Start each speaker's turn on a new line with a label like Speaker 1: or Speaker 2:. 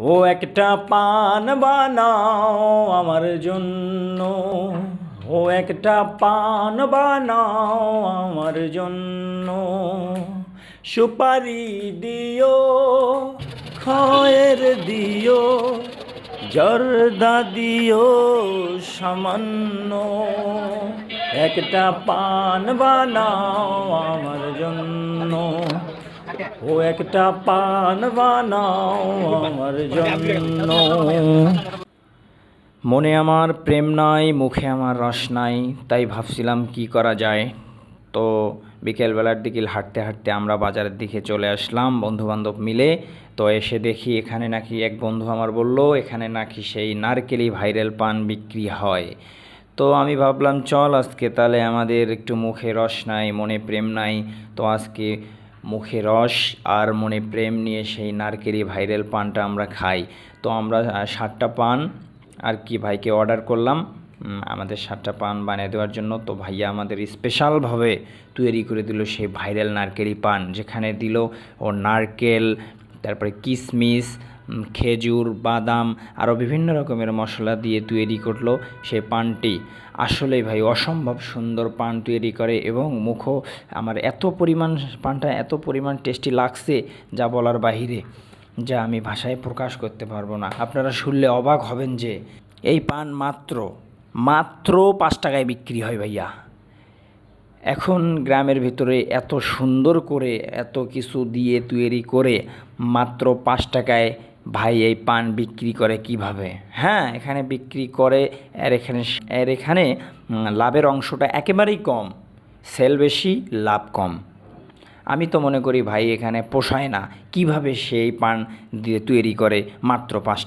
Speaker 1: ও একটা পান বানাও আমার জন্য। ও একটা পান বানাও আমার জন্য। সুপারি দিও খয়ের দিও, জর্দা দিও সামান্য। একটা পান বানাও আমার জন্য। ও একটা পান বানাও আমার জন্য। মনে আমার প্রেম নাই, মুখে আমার রস নাই, তাই ভাবছিলাম কি করা যায়। তো বিকেলবেলার দিকে হাঁটতে হাঁটতে আমরা বাজারের দিকে চলে আসলাম, বন্ধুবান্ধব মিলে। তো এসে দেখি এখানে নাকি এক বন্ধু আমার বলল, এখানে নাকি সেই নারকেলি ভাইরাল পান বিক্রি হয়। তো আমি ভাবলাম, চল আজকে তাহলে আমাদের একটু মুখে রস নাই, মনে প্রেম নাই, তো আজকে মুখে রস আর মনে প্রেম নিয়ে সেই নারকেলি ভাইরাল পানটা আমরা খাই। তো আমরা সাতটা পান আর কি ভাইকে অর্ডার করলাম। আমাদের সাতটা পান বানিয়ে দেওয়ার জন্য। তো ভাইয়া আমাদের স্পেশালভাবে তৈরি করে দিল সেই ভাইরাল নারকেলি পান, যেখানে দিল ও নারকেল, তারপরে কিশমিশ খেজুর, বাদাম আরও বিভিন্ন রকমের মশলা দিয়ে তৈরি করল সেই পানটি। আসলেই ভাই, অসম্ভব সুন্দর পান তৈরি করে এবং মুখও আমার এত পরিমাণ, পানটা এত পরিমাণ টেস্টি লাগছে যা বলার বাহিরে, যা আমি ভাষায় প্রকাশ করতে পারব না। আপনারা শুনলে অবাক হবেন যে এই পান মাত্র মাত্র পাঁচ টাকায় বিক্রি হয় ভাইয়া। এখন গ্রামের ভিতরে এত সুন্দর করে এত কিছু দিয়ে তৈরি করে মাত্র পাঁচ টাকায় ভাই এই পান বিক্রি করে কীভাবে? হ্যাঁ এখানে বিক্রি করে, এর এখানে এর এখানে লাভের অংশটা একেবারেই কম, সেল বেশি, লাভ কম। আমি তো মনে করি ভাই এখানে পোষায় না, কীভাবে সেই পান দিয়ে তৈরি করে মাত্র পাঁচ